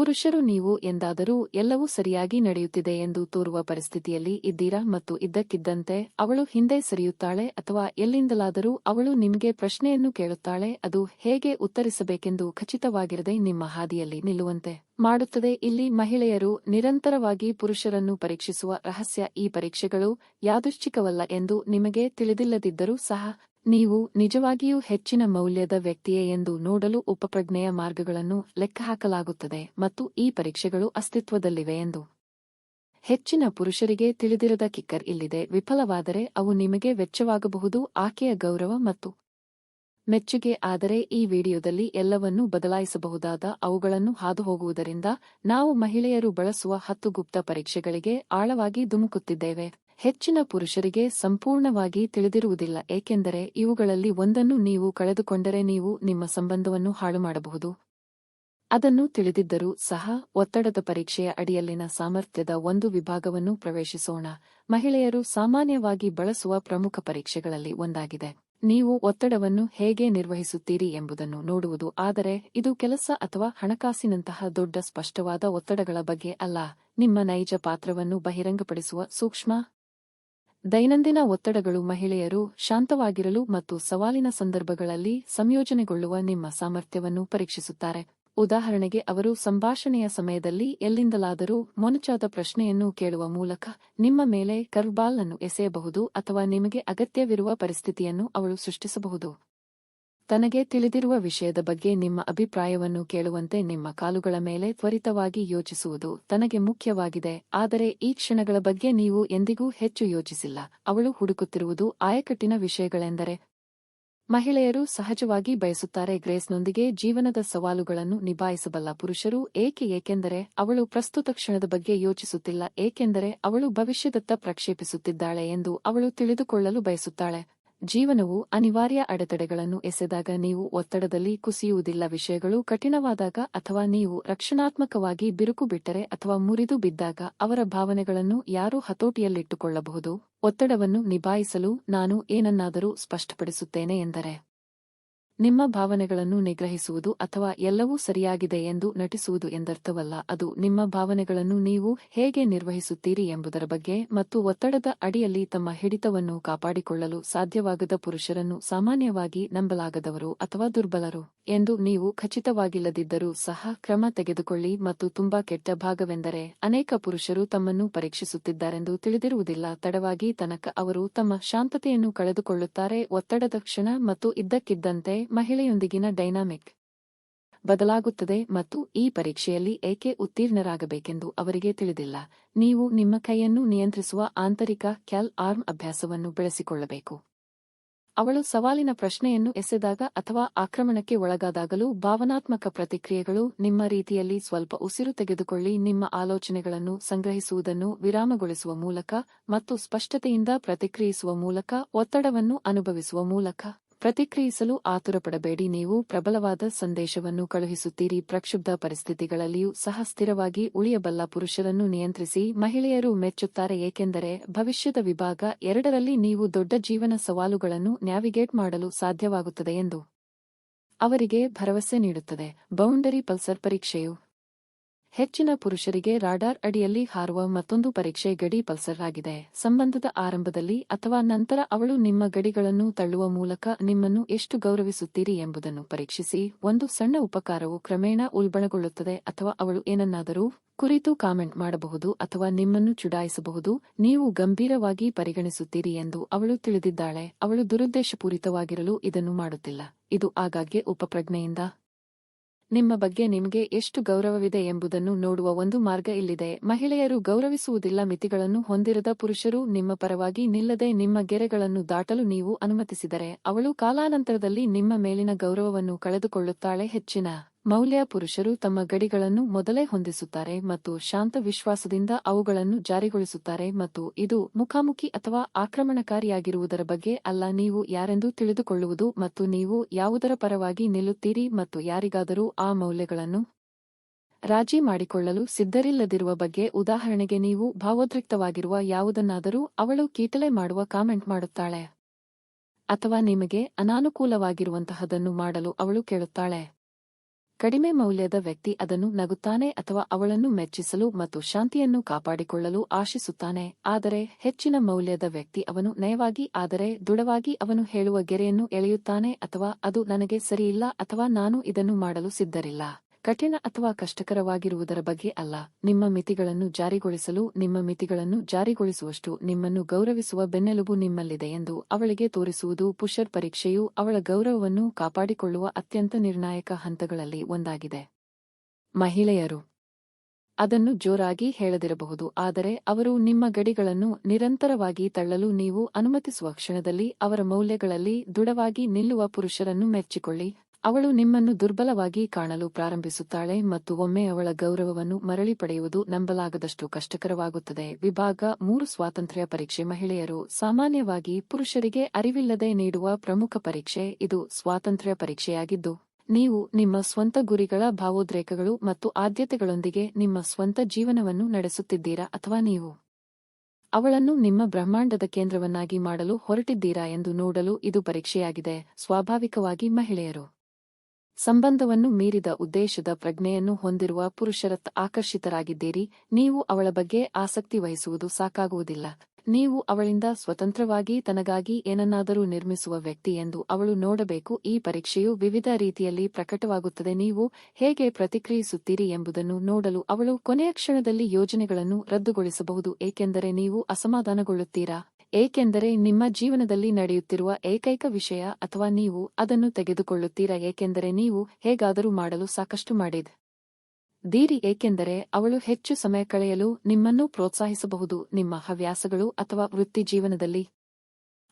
ಪುರುಷರು ನೀವು ಎಂದಾದರೂ ಎಲ್ಲವೂ ಸರಿಯಾಗಿ ನಡೆಯುತ್ತಿದೆ ಎಂದು ತೋರುವ ಪರಿಸ್ಥಿತಿಯಲ್ಲಿ ಇದ್ದೀರಾ ಮತ್ತು ಇದ್ದಕ್ಕಿದ್ದಂತೆ ಅವಳು ಹಿಂದೆ ಸರಿಯುತ್ತಾಳೆ ಅಥವಾ ಎಲ್ಲಿಂದಲಾದರೂ ಅವಳು ನಿಮಗೆ ಪ್ರಶ್ನೆಯನ್ನು ಕೇಳುತ್ತಾಳೆ, ಅದು ಹೇಗೆ ಉತ್ತರಿಸಬೇಕೆಂದು ಖಚಿತವಾಗಿರದೆ ನಿಮ್ಮ ಹಾದಿಯಲ್ಲಿ ನಿಲ್ಲುವಂತೆ ಮಾಡುತ್ತದೆ. ಇಲ್ಲಿ ಮಹಿಳೆಯರು ನಿರಂತರವಾಗಿ ಪುರುಷರನ್ನು ಪರೀಕ್ಷಿಸುವ ರಹಸ್ಯ ಈ ಪರೀಕ್ಷೆಗಳು ಯಾದುಶ್ಚಿಕವಲ್ಲ ಎಂದು ನಿಮಗೆ ತಿಳಿದಿಲ್ಲದಿದ್ದರೂ ಸಹ ನೀವು ನಿಜವಾಗಿಯೂ ಹೆಚ್ಚಿನ ಮೌಲ್ಯದ ವ್ಯಕ್ತಿಯೇ ಎಂದು ನೋಡಲು ಉಪಪ್ರಜ್ಞೆಯ ಮಾರ್ಗಗಳನ್ನು ಲೆಕ್ಕಹಾಕಲಾಗುತ್ತದೆ ಮತ್ತು ಈ ಪರೀಕ್ಷೆಗಳು ಅಸ್ತಿತ್ವದಲ್ಲಿವೆ ಎಂದು. ಹೆಚ್ಚಿನ ಪುರುಷರಿಗೆ ತಿಳಿದಿರದ ಕಿಕ್ಕರ್ ಇಲ್ಲಿದೆ. ವಿಫಲವಾದರೆ ಅವು ನಿಮಗೆ ವೆಚ್ಚವಾಗಬಹುದು. ಆಕೆಯ ಗೌರವ ಮತ್ತು ಮೆಚ್ಚುಗೆ ಆದರೆ ಈ ವಿಡಿಯೋದಲ್ಲಿ ಎಲ್ಲವನ್ನೂ ಬದಲಾಯಿಸಬಹುದಾದ ಅವುಗಳನ್ನು ಹಾದುಹೋಗುವುದರಿಂದ ನಾವು ಮಹಿಳೆಯರು ಬಳಸುವ ಹತ್ತು ಗುಪ್ತ ಪರೀಕ್ಷೆಗಳಿಗೆ ಆಳವಾಗಿ ಧುಮುಕುತ್ತಿದ್ದೇವೆ. ಹೆಚ್ಚಿನ ಪುರುಷರಿಗೆ ಸಂಪೂರ್ಣವಾಗಿ ತಿಳಿದಿರುವುದಿಲ್ಲ, ಏಕೆಂದರೆ ಇವುಗಳಲ್ಲಿ ಒಂದನ್ನು ನೀವು ಕಳೆದುಕೊಂಡರೆ ನೀವು ನಿಮ್ಮ ಸಂಬಂಧವನ್ನು ಹಾಳು ಮಾಡಬಹುದು ಅದನ್ನು ತಿಳಿದಿದ್ದರೂ ಸಹ ಒತ್ತಡದ ಪರೀಕ್ಷೆಯ ಅಡಿಯಲ್ಲಿನ ಸಾಮರ್ಥ್ಯದ ಒಂದು ವಿಭಾಗವನ್ನು ಪ್ರವೇಶಿಸೋಣ. ಮಹಿಳೆಯರು ಸಾಮಾನ್ಯವಾಗಿ ಬಳಸುವ ಪ್ರಮುಖ ಪರೀಕ್ಷೆಗಳಲ್ಲಿ ಒಂದಾಗಿದೆ. ನೀವು ಒತ್ತಡವನ್ನು ಹೇಗೆ ನಿರ್ವಹಿಸುತ್ತೀರಿ ಎಂಬುದನ್ನು ನೋಡುವುದು, ಆದರೆ ಇದು ಕೆಲಸ ಅಥವಾ ಹಣಕಾಸಿನಂತಹ ದೊಡ್ಡ ಸ್ಪಷ್ಟವಾದ ಒತ್ತಡಗಳ ಬಗ್ಗೆ ಅಲ್ಲ. ನಿಮ್ಮ ನೈಜ ಪಾತ್ರವನ್ನು ಬಹಿರಂಗಪಡಿಸುವ ಸೂಕ್ಷ್ಮ ದೈನಂದಿನ ಒತ್ತಡಗಳು ಮಹಿಳೆಯರು ಶಾಂತವಾಗಿರಲು ಮತ್ತು ಸವಾಲಿನ ಸಂದರ್ಭಗಳಲ್ಲಿ ಸಂಯೋಜನೆಗೊಳ್ಳುವ ನಿಮ್ಮ ಸಾಮರ್ಥ್ಯವನ್ನು ಪರೀಕ್ಷಿಸುತ್ತಾರೆ. ಉದಾಹರಣೆಗೆ, ಅವರು ಸಂಭಾಷಣೆಯ ಸಮಯದಲ್ಲಿ ಎಲ್ಲಿಂದಲಾದರೂ ಮೊನಚಾದ ಪ್ರಶ್ನೆಯನ್ನು ಕೇಳುವ ಮೂಲಕ ನಿಮ್ಮ ಮೇಲೆ ಕರ್ಬಾಲ್ ಅನ್ನು ಎಸೆಯಬಹುದು ಅಥವಾ ನಿಮಗೆ ಅಗತ್ಯವಿರುವ ಪರಿಸ್ಥಿತಿಯನ್ನು ಅವಳು ಸೃಷ್ಟಿಸಬಹುದು. ತನಗೆ ತಿಳಿದಿರುವ ವಿಷಯದ ಬಗ್ಗೆ ನಿಮ್ಮ ಅಭಿಪ್ರಾಯವನ್ನು ಕೇಳುವಂತೆ ನಿಮ್ಮ ಕಾಲುಗಳ ಮೇಲೆ ತ್ವರಿತವಾಗಿ ಯೋಚಿಸುವುದು ತನಗೆ ಮುಖ್ಯವಾಗಿದೆ. ಆದರೆ ಈ ಕ್ಷಣಗಳ ಬಗ್ಗೆ ನೀವು ಎಂದಿಗೂ ಹೆಚ್ಚು ಯೋಚಿಸಿಲ್ಲ. ಅವಳು ಹುಡುಕುತ್ತಿರುವುದು ಆಯಕಟ್ಟಿನ ವಿಷಯಗಳೆಂದರೆ, ಮಹಿಳೆಯರು ಸಹಜವಾಗಿ ಬಯಸುತ್ತಾರೆ ಗ್ರೇಸ್ನೊಂದಿಗೆ ಜೀವನದ ಸವಾಲುಗಳನ್ನು ನಿಭಾಯಿಸಬಲ್ಲ ಪುರುಷರು ಏಕೆ, ಏಕೆಂದರೆ ಅವಳು ಪ್ರಸ್ತುತ ಕ್ಷಣದ ಬಗ್ಗೆ ಯೋಚಿಸುತ್ತಿಲ್ಲ, ಏಕೆಂದರೆ ಅವಳು ಭವಿಷ್ಯದತ್ತ ಪ್ರಕ್ಷೇಪಿಸುತ್ತಿದ್ದಾಳೆ ಎಂದು ಅವಳು ತಿಳಿದುಕೊಳ್ಳಲು ಬಯಸುತ್ತಾಳೆ. ಜೀವನವು ಅನಿವಾರ್ಯ ಅಡೆತಡೆಗಳನ್ನು ಎಸೆದಾಗ ನೀವು ಒತ್ತಡದಲ್ಲಿ ಕುಸಿಯುವುದಿಲ್ಲ, ವಿಷಯಗಳು ಕಠಿಣವಾದಾಗ ಅಥವಾ ನೀವು ರಕ್ಷಣಾತ್ಮಕವಾಗಿ ಬಿರುಕು ಬಿಟ್ಟರೆ ಅಥವಾ ಮುರಿದು ಬಿದ್ದಾಗ ಅವರ ಭಾವನೆಗಳನ್ನು ಯಾರು ಹತೋಟಿಯಲ್ಲಿಟ್ಟುಕೊಳ್ಳಬಹುದು. ಒತ್ತಡವನ್ನು ನಿಭಾಯಿಸಲು ನಾನು ಏನನ್ನಾದರೂ ಸ್ಪಷ್ಟಪಡಿಸುತ್ತೇನೆ ಎಂದರೆ ನಿಮ್ಮ ಭಾವನೆಗಳನ್ನು ನಿಗ್ರಹಿಸುವುದು ಅಥವಾ ಎಲ್ಲವೂ ಸರಿಯಾಗಿದೆ ಎಂದು ನಟಿಸುವುದು ಎಂದರ್ಥವಲ್ಲ, ಅದು ನಿಮ್ಮ ಭಾವನೆಗಳನ್ನು ನೀವು ಹೇಗೆ ನಿರ್ವಹಿಸುತ್ತೀರಿ ಎಂಬುದರ ಬಗ್ಗೆ ಮತ್ತು ಒತ್ತಡದ ಅಡಿಯಲ್ಲಿ ತಮ್ಮ ಹಿಡಿತವನ್ನು ಕಾಪಾಡಿಕೊಳ್ಳಲು ಸಾಧ್ಯವಾಗದ ಪುರುಷರನ್ನು ಸಾಮಾನ್ಯವಾಗಿ ನಂಬಲಾಗದವರು ಅಥವಾ ದುರ್ಬಲರು ಎಂದು ನೀವು ಖಚಿತವಾಗಿಲ್ಲದಿದ್ದರೂ ಸಹ ಕ್ರಮ ತೆಗೆದುಕೊಳ್ಳಿ ಮತ್ತು ತುಂಬಾ ಕೆಟ್ಟ ಭಾಗವೆಂದರೆ ಅನೇಕ ಪುರುಷರು ತಮ್ಮನ್ನು ಪರೀಕ್ಷಿಸುತ್ತಿದ್ದಾರೆಂದು ತಿಳಿದಿರುವುದಿಲ್ಲ, ತಡವಾಗಿ ತನಕ ಅವರು ತಮ್ಮ ಶಾಂತತೆಯನ್ನು ಕಳೆದುಕೊಳ್ಳುತ್ತಾರೆ, ಒತ್ತಡದ ಕ್ಷಣ ಮತ್ತು ಇದ್ದಕ್ಕಿದ್ದಂತೆ ಮಹಿಳೆಯೊಂದಿಗಿನ ಡೈನಾಮಿಕ್ ಬದಲಾಗುತ್ತದೆ ಮತ್ತು ಈ ಪರೀಕ್ಷೆಯಲ್ಲಿ ಏಕೆ ಉತ್ತೀರ್ಣರಾಗಬೇಕೆಂದು ಅವರಿಗೆ ತಿಳಿದಿಲ್ಲ. ನೀವು ನಿಮ್ಮ ಕೈಯನ್ನು ನಿಯಂತ್ರಿಸುವ ಆಂತರಿಕ ಕ್ಯಾಲ್ ಆರ್ಮ್ ಅಭ್ಯಾಸವನ್ನು ಬೆಳೆಸಿಕೊಳ್ಳಬೇಕು. ಅವಳು ಸವಾಲಿನ ಪ್ರಶ್ನೆಯನ್ನು ಎಸೆದಾಗ ಅಥವಾ ಆಕ್ರಮಣಕ್ಕೆ ಒಳಗಾದಾಗಲೂ ಭಾವನಾತ್ಮಕ ಪ್ರತಿಕ್ರಿಯೆಗಳು ನಿಮ್ಮ ರೀತಿಯಲ್ಲಿ ಸ್ವಲ್ಪ ಉಸಿರು ತೆಗೆದುಕೊಳ್ಳಿ, ನಿಮ್ಮ ಆಲೋಚನೆಗಳನ್ನು ಸಂಗ್ರಹಿಸುವುದನ್ನು ವಿರಾಮಗೊಳಿಸುವ ಮೂಲಕ ಮತ್ತು ಸ್ಪಷ್ಟತೆಯಿಂದ ಪ್ರತಿಕ್ರಿಯಿಸುವ ಮೂಲಕ ಒತ್ತಡವನ್ನು ಅನುಭವಿಸುವ ಮೂಲಕ. ಪ್ರತಿಕ್ರಿಯಿಸಲು ಆತುರಪಡಬೇಡಿ. ನೀವು ಪ್ರಬಲವಾದ ಸಂದೇಶವನ್ನು ಕಳುಹಿಸುತ್ತೀರಿ. ಪ್ರಕ್ಷುಬ್ಧ ಪರಿಸ್ಥಿತಿಗಳಲ್ಲಿಯೂ ಸಹ ಸ್ಥಿರವಾಗಿ ಉಳಿಯಬಲ್ಲ ಪುರುಷರನ್ನು ನಿಯಂತ್ರಿಸಿ ಮಹಿಳೆಯರು ಮೆಚ್ಚುತ್ತಾರೆ. ಏಕೆಂದರೆ ಭವಿಷ್ಯದ ವಿಭಾಗ ಎರಡರಲ್ಲಿ ನೀವು ದೊಡ್ಡ ಜೀವನ ಸವಾಲುಗಳನ್ನು ನ್ಯಾವಿಗೇಟ್ ಮಾಡಲು ಸಾಧ್ಯವಾಗುತ್ತದೆ ಎಂದು ಅವರಿಗೆ ಭರವಸೆ ನೀಡುತ್ತದೆ. ಬೌಂಡರಿ ಪಲ್ಸರ್ ಪರೀಕ್ಷೆಯು ಹೆಚ್ಚಿನ ಪುರುಷರಿಗೆ ರಾಡಾರ್ ಅಡಿಯಲ್ಲಿ ಹಾರುವ ಮತ್ತೊಂದು ಪರೀಕ್ಷೆ ಗಡಿ ಪಲ್ಸರ್ ಆಗಿದೆ ಸಂಬಂಧದ ಆರಂಭದಲ್ಲಿ ಅಥವಾ ನಂತರ ಅವಳು ನಿಮ್ಮ ಗಡಿಗಳನ್ನು ತಳ್ಳುವ ಮೂಲಕ ನಿಮ್ಮನ್ನು ಎಷ್ಟು ಗೌರವಿಸುತ್ತೀರಿ ಎಂಬುದನ್ನು ಪರೀಕ್ಷಿಸಿ, ಒಂದು ಸಣ್ಣ ಉಪಕಾರವು ಕ್ರಮೇಣ ಉಲ್ಬಣಗೊಳ್ಳುತ್ತದೆ ಅಥವಾ ಅವಳು ಏನನ್ನಾದರೂ ಕುರಿತು ಕಾಮೆಂಟ್ ಮಾಡಬಹುದು ಅಥವಾ ನಿಮ್ಮನ್ನು ಚುಡಾಯಿಸಬಹುದು, ನೀವು ಗಂಭೀರವಾಗಿ ಪರಿಗಣಿಸುತ್ತೀರಿ ಎಂದು ಅವಳು ತಿಳಿದಿದ್ದಾಳೆ. ಅವಳು ದುರುದ್ದೇಶಪೂರಿತವಾಗಿರಲು ಇದನ್ನು ಮಾಡುತ್ತಿಲ್ಲ. ಇದು ಆಗಾಗ್ಗೆ ಉಪಪ್ರಜ್ಞೆಯಿಂದ ನಿಮ್ಮ ಬಗ್ಗೆ ನಿಮಗೆ ಎಷ್ಟು ಗೌರವವಿದೆ ಎಂಬುದನ್ನು ನೋಡುವ ಒಂದು ಮಾರ್ಗ ಇಲ್ಲಿದೆ. ಮಹಿಳೆಯರು ಗೌರವಿಸುವುದಿಲ್ಲ, ಮಿತಿಗಳನ್ನು ಹೊಂದಿರದ ಪುರುಷರು ನಿಮ್ಮ ಪರವಾಗಿ ನಿಲ್ಲದೆ ನಿಮ್ಮ ಗೆರೆಗಳನ್ನು ದಾಟಲು ನೀವು ಅನುಮತಿಸಿದರೆ, ಅವಳು ಕಾಲಾನಂತರದಲ್ಲಿ ನಿಮ್ಮ ಮೇಲಿನ ಗೌರವವನ್ನು ಕಳೆದುಕೊಳ್ಳುತ್ತಾಳೆ ಹೆಚ್ಚಿನ. ಮೌಲ್ಯ ಪುರುಷರು ತಮ್ಮ ಗಡಿಗಳನ್ನು ಮೊದಲೇ ಹೊಂದಿಸುತ್ತಾರೆ ಮತ್ತು ಶಾಂತ ವಿಶ್ವಾಸದಿಂದ ಅವುಗಳನ್ನು ಜಾರಿಗೊಳಿಸುತ್ತಾರೆ ಮತ್ತು ಇದು ಮುಖಾಮುಖಿ ಅಥವಾ ಆಕ್ರಮಣಕಾರಿಯಾಗಿರುವುದರ ಬಗ್ಗೆ ಅಲ್ಲ, ನೀವು ಯಾರೆಂದು ತಿಳಿದುಕೊಳ್ಳುವುದು ಮತ್ತು ನೀವು ಯಾವುದರ ಪರವಾಗಿ ನಿಲ್ಲುತ್ತೀರಿ ಮತ್ತು ಯಾರಿಗಾದರೂ ಆ ಮೌಲ್ಯಗಳನ್ನು ರಾಜಿ ಮಾಡಿಕೊಳ್ಳಲು ಸಿದ್ಧರಿಲ್ಲದಿರುವ ಬಗ್ಗೆ ಉದಾಹರಣೆಗೆ ನೀವು ಭಾವೋದ್ರಿಕ್ತವಾಗಿರುವ ಯಾವುದನ್ನಾದರೂ ಅವಳು ಕೀಟಲೆ ಮಾಡುವ ಕಾಮೆಂಟ್ ಮಾಡುತ್ತಾಳೆ ಅಥವಾ ನಿಮಗೆ ಅನಾನುಕೂಲವಾಗಿರುವಂತಹದನ್ನು ಮಾಡಲು ಅವಳು ಕೇಳುತ್ತಾಳೆ. ಕಡಿಮೆ ಮೌಲ್ಯದ ವ್ಯಕ್ತಿ ಅದನ್ನು ನಗುತ್ತಾನೆ ಅಥವಾ ಅವಳನ್ನು ಮೆಚ್ಚಿಸಲು ಮತ್ತು ಶಾಂತಿಯನ್ನು ಕಾಪಾಡಿಕೊಳ್ಳಲು ಆಶಿಸುತ್ತಾನೆ, ಆದರೆ ಹೆಚ್ಚಿನ ಮೌಲ್ಯದ ವ್ಯಕ್ತಿ ಅವನು ನಯವಾಗಿ ಆದರೆ ದೃಢವಾಗಿ ಅವನು ಹೇಳುವ ಗೆರೆಯನ್ನು ಎಳೆಯುತ್ತಾನೆ ಅಥವಾ ಅದು ನನಗೆ ಸರಿಯಿಲ್ಲ ಅಥವಾ ನಾನು ಇದನ್ನು ಮಾಡಲು ಸಿದ್ಧರಿಲ್ಲ. ಕಠಿಣ ಅಥವಾ ಕಷ್ಟಕರವಾಗಿರುವುದರ ಬಗ್ಗೆ ಅಲ್ಲ. ನಿಮ್ಮ ಮಿತಿಗಳನ್ನು ಜಾರಿಗೊಳಿಸಲು, ನಿಮ್ಮ ಮಿತಿಗಳನ್ನು ಜಾರಿಗೊಳಿಸುವಷ್ಟು ನಿಮ್ಮನ್ನು ಗೌರವಿಸುವ ಬೆನ್ನೆಲುಬು ನಿಮ್ಮಲ್ಲಿದೆ ಎಂದು ಅವಳಿಗೆ ತೋರಿಸುವುದು ಪುಷರ್ ಪರೀಕ್ಷೆಯು ಅವಳ ಗೌರವವನ್ನು ಕಾಪಾಡಿಕೊಳ್ಳುವ ಅತ್ಯಂತ ನಿರ್ಣಾಯಕ ಹಂತಗಳಲ್ಲಿ ಒಂದಾಗಿದೆ. ಮಹಿಳೆಯರು. ಅದನ್ನು ಜೋರಾಗಿ ಹೇಳದಿರಬಹುದು, ಆದರೆ ಅವರು ನಿಮ್ಮ ಗಡಿಗಳನ್ನು ನಿರಂತರವಾಗಿ ತಳ್ಳಲು ನೀವು ಅನುಮತಿಸುವ ಕ್ಷಣದಲ್ಲಿ ಅವರ ಮೌಲ್ಯಗಳಲ್ಲಿ ದೃಢವಾಗಿ ನಿಲ್ಲುವ ಪುರುಷರನ್ನು ಮೆಚ್ಚಿಕೊಳ್ಳಿ. ಅವಳು ನಿಮ್ಮನ್ನು ದುರ್ಬಲವಾಗಿ ಕಾಣಲು ಪ್ರಾರಂಭಿಸುತ್ತಾಳೆ ಮತ್ತು ಒಮ್ಮೆ ಅವಳ ಗೌರವವನ್ನು ಮರಳಿ ಪಡೆಯುವುದು ನಂಬಲಾಗದಷ್ಟು ಕಷ್ಟಕರವಾಗುತ್ತದೆ. ವಿಭಾಗ ಮೂರು, ಸ್ವಾತಂತ್ರ್ಯ ಪರೀಕ್ಷೆ ಮಹಿಳೆಯರು. ಸಾಮಾನ್ಯವಾಗಿ ಪುರುಷರಿಗೆ ಅರಿವಿಲ್ಲದೆ ನೀಡುವ ಪ್ರಮುಖ ಪರೀಕ್ಷೆ ಇದು ಸ್ವಾತಂತ್ರ್ಯ ಪರೀಕ್ಷೆಯಾಗಿದ್ದು, ನೀವು ನಿಮ್ಮ ಸ್ವಂತ ಗುರಿಗಳ ಭಾವೋದ್ರೇಕಗಳು ಮತ್ತು ಆದ್ಯತೆಗಳೊಂದಿಗೆ ನಿಮ್ಮ ಸ್ವಂತ ಜೀವನವನ್ನು ನಡೆಸುತ್ತಿದ್ದೀರಾ ಅಥವಾ ನೀವು ಅವಳನ್ನು ನಿಮ್ಮ ಬ್ರಹ್ಮಾಂಡದ ಕೇಂದ್ರವನ್ನಾಗಿ ಮಾಡಲು ಹೊರಟಿದ್ದೀರಾ ಎಂದು ನೋಡಲು ಇದು ಪರೀಕ್ಷೆಯಾಗಿದೆ. ಸ್ವಾಭಾವಿಕವಾಗಿ ಮಹಿಳೆಯರು ಸಂಬಂಧವನ್ನು ಮೀರಿದ ಉದ್ದೇಶದ ಪ್ರಜ್ಞೆಯನ್ನು ಹೊಂದಿರುವ ಪುರುಷರತ್ತ ಆಕರ್ಷಿತರಾಗಿದ್ದೀರಿ. ನೀವು ಅವಳ ಬಗ್ಗೆ ಆಸಕ್ತಿ ವಹಿಸುವುದು ಸಾಕಾಗುವುದಿಲ್ಲ. ನೀವು ಅವಳಿಂದ ಸ್ವತಂತ್ರವಾಗಿ ತನಗಾಗಿ ಏನನ್ನಾದರೂ ನಿರ್ಮಿಸುವ ವ್ಯಕ್ತಿ ಎಂದು ಅವಳು ನೋಡಬೇಕು. ಈ ಪರೀಕ್ಷೆಯು ವಿವಿಧ ರೀತಿಯಲ್ಲಿ ಪ್ರಕಟವಾಗುತ್ತದೆ. ನೀವು ಹೇಗೆ ಪ್ರತಿಕ್ರಿಯಿಸುತ್ತೀರಿ ಎಂಬುದನ್ನು ನೋಡಲು ಅವಳು ಕೊನೆಯ ಕ್ಷಣದಲ್ಲಿ ಯೋಜನೆಗಳನ್ನು ರದ್ದುಗೊಳಿಸಬಹುದು, ಏಕೆಂದರೆ ನೀವು ಅಸಮಾಧಾನಗೊಳ್ಳುತ್ತೀರಾ? ಏಕೆಂದರೆ ನಿಮ್ಮ ಜೀವನದಲ್ಲಿ ನಡೆಯುತ್ತಿರುವ ಏಕೈಕ ವಿಷಯ ಅಥವಾ ನೀವು ಅದನ್ನು ತೆಗೆದುಕೊಳ್ಳುತ್ತೀರಾ? ಏಕೆಂದರೆ ನೀವು ಹೇಗಾದರೂ ಮಾಡಲು ಸಾಕಷ್ಟು ಮಾಡಿದ ದೀರಿ. ಏಕೆಂದರೆ ಅವಳು ಹೆಚ್ಚು ಸಮಯ ಕಳೆಯಲು ನಿಮ್ಮನ್ನು ಪ್ರೋತ್ಸಾಹಿಸಬಹುದು. ನಿಮ್ಮ ಹವ್ಯಾಸಗಳು ಅಥವಾ ವೃತ್ತಿ ಜೀವನದಲ್ಲಿ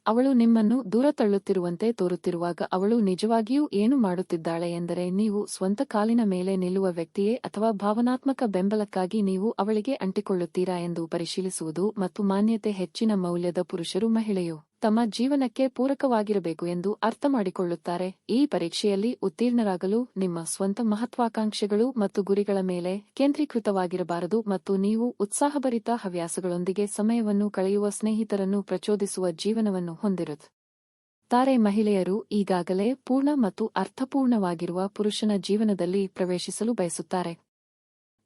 ಅವಳು ನಿಮ್ಮನ್ನು ದೂರ ತಳ್ಳುತ್ತಿರುವಂತೆ ತೋರುತ್ತಿರುವಾಗ ಅವಳು ನಿಜವಾಗಿಯೂ ಏನು ಮಾಡುತ್ತಿದ್ದಾಳೆ ಎಂದರೆ ನೀವು ಸ್ವಂತ ಕಾಲಿನ ಮೇಲೆ ನಿಲ್ಲುವ ವ್ಯಕ್ತಿಯೇ ಅಥವಾ ಭಾವನಾತ್ಮಕ ಬೆಂಬಲಕ್ಕಾಗಿ ನೀವು ಅವಳಿಗೆ ಅಂಟಿಕೊಳ್ಳುತ್ತೀರಾ ಎಂದು ಪರಿಶೀಲಿಸುವುದು ಮತ್ತು ಮಾನ್ಯತೆ ಹೆಚ್ಚಿನ ಮೌಲ್ಯದ ಪುರುಷರು ಮಹಿಳೆಯು? ತಮ್ಮ ಜೀವನಕ್ಕೆ ಪೂರಕವಾಗಿರಬೇಕು ಎಂದು ಅರ್ಥ ಮಾಡಿಕೊಳ್ಳುತ್ತಾರೆ ಈ ಪರೀಕ್ಷೆಯಲ್ಲಿ ಉತ್ತೀರ್ಣರಾಗಲು ನಿಮ್ಮ ಸ್ವಂತ ಮಹತ್ವಾಕಾಂಕ್ಷೆಗಳು ಮತ್ತು ಗುರಿಗಳ ಮೇಲೆ ಕೇಂದ್ರೀಕೃತವಾಗಿರಬಾರದು ಮತ್ತು ನೀವು ಉತ್ಸಾಹಭರಿತ ಹವ್ಯಾಸಗಳೊಂದಿಗೆ ಸಮಯವನ್ನು ಕಳೆಯುವ ಸ್ನೇಹಿತರನ್ನು ಪ್ರಚೋದಿಸುವ ಜೀವನವನ್ನು ಹೊಂದಿರುತ್ತ ತಾರೆ ಮಹಿಳೆಯರು ಈಗಾಗಲೇ ಪೂರ್ಣ ಮತ್ತು ಅರ್ಥಪೂರ್ಣವಾಗಿರುವ ಪುರುಷನ ಜೀವನದಲ್ಲಿ ಪ್ರವೇಶಿಸಲು ಬಯಸುತ್ತಾರೆ.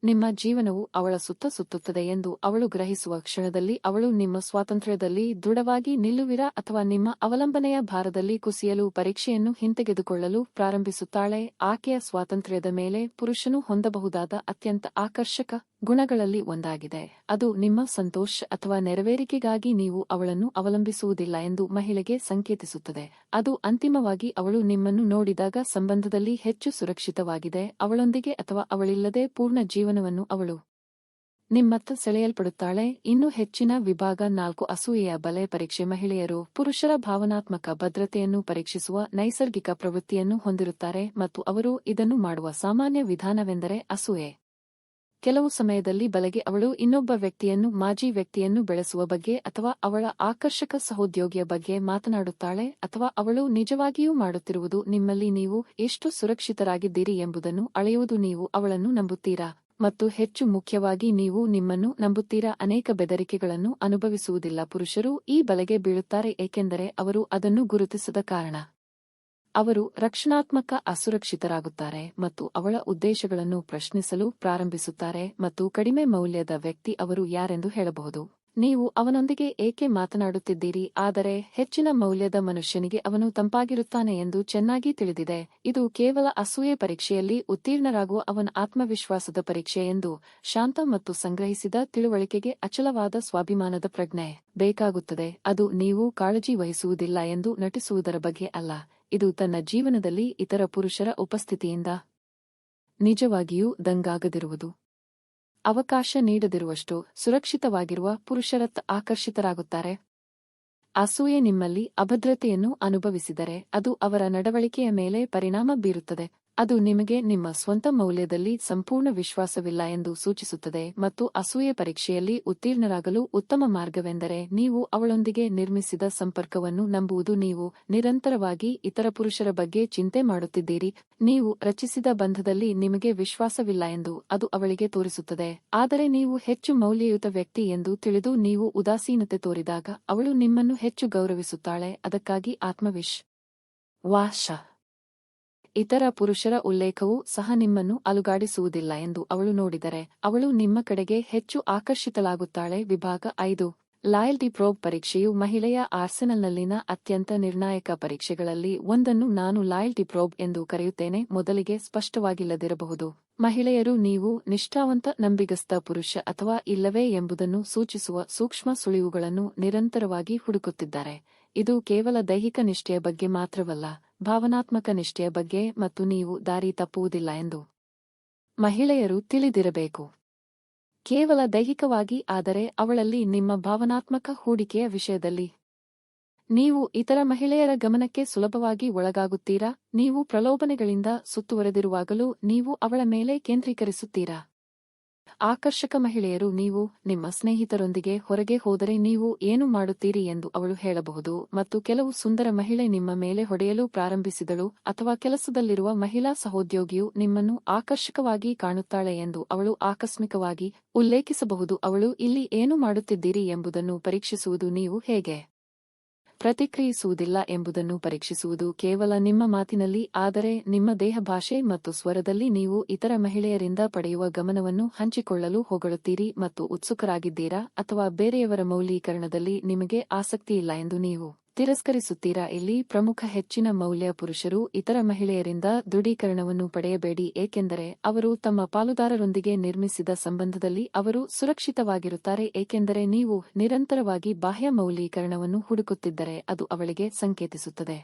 ನಿಮ್ಮ ಜೀವನವು ಅವಳ ಸುತ್ತ ಸುತ್ತುತ್ತದೆ ಎಂದು ಅವಳು ಗ್ರಹಿಸುವ ಕ್ಷಣದಲ್ಲಿ ಅವಳು ನಿಮ್ಮ ಸ್ವಾತಂತ್ರ್ಯದಲ್ಲಿ ದೃಢವಾಗಿ ನಿಲ್ಲುವಿರಾ ಅಥವಾ ನಿಮ್ಮ ಅವಲಂಬನೆಯ ಭಾರದಲ್ಲಿ ಕುಸಿಯಲು ಪರೀಕ್ಷೆಯನ್ನು ಹಿಂತೆಗೆದುಕೊಳ್ಳಲು ಪ್ರಾರಂಭಿಸುತ್ತಾಳೆ? ಆಕೆಯ ಸ್ವಾತಂತ್ರ್ಯದ ಮೇಲೆ ಪುರುಷನು ಹೊಂದಬಹುದಾದ ಅತ್ಯಂತ ಆಕರ್ಷಕ ಗುಣಗಳಲ್ಲಿ ಒಂದಾಗಿದೆ. ಅದು ನಿಮ್ಮ ಸಂತೋಷ ಅಥವಾ ನೆರವೇರಿಕೆಗಾಗಿ ನೀವು ಅವಳನ್ನು ಅವಲಂಬಿಸುವುದಿಲ್ಲ ಎಂದು ಮಹಿಳೆಗೆ ಸಂಕೇತಿಸುತ್ತದೆ. ಅದು ಅಂತಿಮವಾಗಿ ಅವಳು ನಿಮ್ಮನ್ನು ನೋಡಿದಾಗ ಸಂಬಂಧದಲ್ಲಿ ಹೆಚ್ಚು ಸುರಕ್ಷಿತವಾಗಿದೆ. ಅವಳೊಂದಿಗೆ ಅಥವಾ ಅವಳಿಲ್ಲದೆ ಪೂರ್ಣ ಜೀವನವನ್ನು ಅವಳು ನಿಮ್ಮತ್ತ ಸೆಳೆಯಲ್ಪಡುತ್ತಾಳೆ. ಇನ್ನೂ ಹೆಚ್ಚಿನ ವಿಭಾಗ ನಾಲ್ಕು ಅಸೂಯೆಯ ಬಲೆ ಪರೀಕ್ಷೆ. ಮಹಿಳೆಯರು ಪುರುಷರ ಭಾವನಾತ್ಮಕ ಭದ್ರತೆಯನ್ನು ಪರೀಕ್ಷಿಸುವ ನೈಸರ್ಗಿಕ ಪ್ರವೃತ್ತಿಯನ್ನು ಹೊಂದಿರುತ್ತಾರೆ ಮತ್ತು ಅವರು ಇದನ್ನು ಮಾಡುವ ಸಾಮಾನ್ಯ ವಿಧಾನವೆಂದರೆ ಅಸೂಯೆ. ಕೆಲವು ಸಮಯದಲ್ಲಿ ಬಲಗೆ ಅವಳು ಇನ್ನೊಬ್ಬ ವ್ಯಕ್ತಿಯನ್ನು, ಮಾಜಿ ವ್ಯಕ್ತಿಯನ್ನು ಬೆಳೆಸುವ ಬಗ್ಗೆ ಅಥವಾ ಅವಳ ಆಕರ್ಷಕ ಸಹೋದ್ಯೋಗಿಯ ಬಗ್ಗೆ ಮಾತನಾಡುತ್ತಾಳೆ ಅಥವಾ ಅವಳು ನಿಜವಾಗಿಯೂ ಮಾಡುತ್ತಿರುವುದು ನಿಮ್ಮಲ್ಲಿ ನೀವು ಎಷ್ಟು ಸುರಕ್ಷಿತರಾಗಿದ್ದೀರಿ ಎಂಬುದನ್ನು ಅಳೆಯುವುದು ನೀವು ಅವಳನ್ನು ನಂಬುತ್ತೀರಾ? ಮತ್ತು ಹೆಚ್ಚು ಮುಖ್ಯವಾಗಿ ನೀವು ನಿಮ್ಮನ್ನು ನಂಬುತ್ತೀರಾ? ಅನೇಕ ಬೆದರಿಕೆಗಳನ್ನು ಅನುಭವಿಸುವುದಿಲ್ಲ. ಪುರುಷರು ಈ ಬಲೆಗೆ ಬೀಳುತ್ತಾರೆ ಏಕೆಂದರೆ ಅವರು ಅದನ್ನು ಗುರುತಿಸದ ಕಾರಣ. ಅವರು ರಕ್ಷಣಾತ್ಮಕ ಅಸುರಕ್ಷಿತರಾಗುತ್ತಾರೆ ಮತ್ತು ಅವಳ ಉದ್ದೇಶಗಳನ್ನು ಪ್ರಶ್ನಿಸಲು ಪ್ರಾರಂಭಿಸುತ್ತಾರೆ ಮತ್ತು ಕಡಿಮೆ ಮೌಲ್ಯದ ವ್ಯಕ್ತಿ ಅವರು ಯಾರೆಂದು ಹೇಳಬಹುದು. ನೀವು ಅವನೊಂದಿಗೆ ಏಕೆ ಮಾತನಾಡುತ್ತಿದ್ದೀರಿ? ಆದರೆ ಹೆಚ್ಚಿನ ಮೌಲ್ಯದ ಮನುಷ್ಯನಿಗೆ ಅವನು ತಂಪಾಗಿರುತ್ತಾನೆ ಎಂದು ಚೆನ್ನಾಗಿ ತಿಳಿದಿದೆ. ಇದು ಕೇವಲ ಅಸೂಯೆ ಪರೀಕ್ಷೆಯಲ್ಲಿ ಉತ್ತೀರ್ಣರಾಗುವ ಅವನ ಆತ್ಮವಿಶ್ವಾಸದ ಪರೀಕ್ಷೆ ಎಂದು ಶಾಂತ ಮತ್ತು ಸಂಗ್ರಹಿಸಿದ ತಿಳುವಳಿಕೆಗೆ ಅಚಲವಾದ ಸ್ವಾಭಿಮಾನದ ಪ್ರಜ್ಞೆ ಬೇಕಾಗುತ್ತದೆ. ಅದು ನೀವು ಕಾಳಜಿ ವಹಿಸುವುದಿಲ್ಲ ಎಂದು ನಟಿಸುವುದರ ಬಗ್ಗೆ ಅಲ್ಲ. ಇದು ತನ್ನ ಜೀವನದಲ್ಲಿ ಇತರ ಪುರುಷರ ಉಪಸ್ಥಿತಿಯಿಂದ ನಿಜವಾಗಿಯೂ ದಂಗಾಗದಿರುವುದು. ಅವಕಾಶ ನೀಡದಿರುವಷ್ಟು ಸುರಕ್ಷಿತವಾಗಿರುವ ಪುರುಷರತ್ತ ಆಕರ್ಷಿತರಾಗುತ್ತಾರೆ. ಅಸೂಯೆ ನಿಮ್ಮಲ್ಲಿ ಅಭದ್ರತೆಯನ್ನು ಅನುಭವಿಸಿದರೆ ಅದು ಅವರ ನಡವಳಿಕೆಯ ಮೇಲೆ ಪರಿಣಾಮ ಬೀರುತ್ತದೆ. ಅದು ನಿಮಗೆ ನಿಮ್ಮ ಸ್ವಂತ ಮೌಲ್ಯದಲ್ಲಿ ಸಂಪೂರ್ಣ ವಿಶ್ವಾಸವಿಲ್ಲ ಎಂದು ಸೂಚಿಸುತ್ತದೆ ಮತ್ತು ಅಸೂಯೆ ಪರೀಕ್ಷೆಯಲ್ಲಿ ಉತ್ತೀರ್ಣರಾಗಲು ಉತ್ತಮ ಮಾರ್ಗವೆಂದರೆ ನೀವು ಅವಳೊಂದಿಗೆ ನಿರ್ಮಿಸಿದ ಸಂಪರ್ಕವನ್ನು ನಂಬುವುದು. ನೀವು ನಿರಂತರವಾಗಿ ಇತರ ಪುರುಷರ ಬಗ್ಗೆ ಚಿಂತೆ ಮಾಡುತ್ತಿದ್ದೀರಿ. ನೀವು ರಚಿಸಿದ ಬಂಧದಲ್ಲಿ ನಿಮಗೆ ವಿಶ್ವಾಸವಿಲ್ಲ ಎಂದು ಅದು ಅವಳಿಗೆ ತೋರಿಸುತ್ತದೆ. ಆದರೆ ನೀವು ಹೆಚ್ಚು ಮೌಲ್ಯಯುತ ವ್ಯಕ್ತಿ ಎಂದು ತಿಳಿದು ನೀವು ಉದಾಸೀನತೆ ತೋರಿದಾಗ ಅವಳು ನಿಮ್ಮನ್ನು ಹೆಚ್ಚು ಗೌರವಿಸುತ್ತಾಳೆ. ಅದಕ್ಕಾಗಿ ಆತ್ಮವಿಶ್ ವಾಶ. ಇತರ ಪುರುಷರ ಉಲ್ಲೇಖವೂ ಸಹ ನಿಮ್ಮನ್ನು ಅಲುಗಾಡಿಸುವುದಿಲ್ಲ ಎಂದು ಅವಳು ನೋಡಿದರೆ, ಅವಳು ನಿಮ್ಮ ಕಡೆಗೆ ಹೆಚ್ಚು ಆಕರ್ಷಿತಳಾಗುತ್ತಾಳೆ. ವಿಭಾಗ ಐದು. ಲಾಯಲ್ಟಿ ಪ್ರೋಬ್ ಪರೀಕ್ಷೆಯು ಮಹಿಳೆಯ ಆರ್ಸೆನಲ್ನಲ್ಲಿನ ಅತ್ಯಂತ ನಿರ್ಣಾಯಕ ಪರೀಕ್ಷೆಗಳಲ್ಲಿ ಒಂದನ್ನು ನಾನು ಲಾಯಲ್ಟಿ ಪ್ರೋಬ್ ಎಂದು ಕರೆಯುತ್ತೇನೆ. ಮೊದಲಿಗೆ ಸ್ಪಷ್ಟವಾಗಿಲ್ಲದಿರಬಹುದು. ಮಹಿಳೆಯರು, ನೀವು ನಿಷ್ಠಾವಂತ ನಂಬಿಗಸ್ತ ಪುರುಷ ಅಥವಾ ಇಲ್ಲವೇ ಎಂಬುದನ್ನು ಸೂಚಿಸುವ ಸೂಕ್ಷ್ಮ ಸುಳಿವುಗಳನ್ನು ನಿರಂತರವಾಗಿ ಹುಡುಕುತ್ತಿದ್ದಾರೆ. ಇದು ಕೇವಲ ದೈಹಿಕ ನಿಷ್ಠೆಯ ಬಗ್ಗೆ ಮಾತ್ರವಲ್ಲ, ಭಾವನಾತ್ಮಕ ನಿಷ್ಠೆಯ ಬಗ್ಗೆ ಮತ್ತು ನೀವು ದಾರಿ ತಪ್ಪುವುದಿಲ್ಲ ಎಂದು ಮಹಿಳೆಯರು ತಿಳಿದಿರಬೇಕು. ಕೇವಲ ದೈಹಿಕವಾಗಿ ಆದರೆ ಅವಳಲ್ಲಿ ನಿಮ್ಮ ಭಾವನಾತ್ಮಕ ಹೂಡಿಕೆಯ ವಿಷಯದಲ್ಲಿ ನೀವು ಇತರ ಮಹಿಳೆಯರ ಗಮನಕ್ಕೆ ಸುಲಭವಾಗಿ ಒಳಗಾಗುತ್ತೀರಾ? ನೀವು ಪ್ರಲೋಭನೆಗಳಿಂದ ಸುತ್ತುವರೆದಿರುವಾಗಲೂ ನೀವು ಅವಳ ಮೇಲೆ ಕೇಂದ್ರೀಕರಿಸುತ್ತೀರಾ? ಆಕರ್ಷಕ ಮಹಿಳೆಯರು ನೀವು ನಿಮ್ಮ ಸ್ನೇಹಿತರೊಂದಿಗೆ ಹೊರಗೆ ಹೋದರೆ ನೀವು ಏನು ಮಾಡುತ್ತೀರಿ ಎಂದು ಅವಳು ಹೇಳಬಹುದು ಮತ್ತು ಕೆಲವು ಸುಂದರ ಮಹಿಳೆ ನಿಮ್ಮ ಮೇಲೆ ಹೊಡೆಯಲು ಪ್ರಾರಂಭಿಸಿದಳು ಅಥವಾ ಕೆಲಸದಲ್ಲಿರುವ ಮಹಿಳಾ ಸಹೋದ್ಯೋಗಿಯು ನಿಮ್ಮನ್ನು ಆಕರ್ಷಕವಾಗಿ ಕಾಣುತ್ತಾಳೆ ಎಂದು ಅವಳು ಆಕಸ್ಮಿಕವಾಗಿ ಉಲ್ಲೇಖಿಸಬಹುದು. ಅವಳು ಇಲ್ಲಿ ಏನು ಮಾಡುತ್ತಿದ್ದೀರಿ ಎಂಬುದನ್ನು ಪರೀಕ್ಷಿಸುವುದು ನೀವು ಹೇಗೆ? ಪ್ರತಿಕ್ರಿಯಿಸುವುದಿಲ್ಲ ಎಂಬುದನ್ನು ಪರೀಕ್ಷಿಸುವುದು ಕೇವಲ ನಿಮ್ಮ ಮಾತಿನಲ್ಲಿ, ಆದರೆ ನಿಮ್ಮ ದೇಹ ಭಾಷೆ ಮತ್ತು ಸ್ವರದಲ್ಲಿ ನೀವು ಇತರ ಮಹಿಳೆಯರಿಂದ ಪಡೆಯುವ ಗಮನವನ್ನು ಹಂಚಿಕೊಳ್ಳಲು ಹೊಗಳುತ್ತೀರಿ ಮತ್ತು ಉತ್ಸುಕರಾಗಿದ್ದೀರಾ ಅಥವಾ ಬೇರೆಯವರ ಮೌಲ್ಯೀಕರಣದಲ್ಲಿ ನಿಮಗೆ ಆಸಕ್ತಿಯಿಲ್ಲ ಎಂದು ನೀವು ತಿರಸ್ಕರಿಸುತ್ತೀರಾ ಇಲ್ಲಿ ಪ್ರಮುಖ ಹೆಚ್ಚಿನ ಮೌಲ್ಯ ಪುರುಷರು ಇತರ ಮಹಿಳೆಯರಿಂದ ದೃಢೀಕರಣವನ್ನು ಪಡೆಯಬೇಡಿ, ಏಕೆಂದರೆ ಅವರು ತಮ್ಮ ಪಾಲುದಾರರೊಂದಿಗೆ ನಿರ್ಮಿಸಿದ ಸಂಬಂಧದಲ್ಲಿ ಅವರು ಸುರಕ್ಷಿತವಾಗಿರುತ್ತಾರೆ, ಏಕೆಂದರೆ ನೀವು ನಿರಂತರವಾಗಿ ಬಾಹ್ಯ ಮೌಲ್ಯೀಕರಣವನ್ನು ಹುಡುಕುತ್ತಿದ್ದರೆ ಅದು ಅವಳಿಗೆ ಸಂಕೇತಿಸುತ್ತದೆ.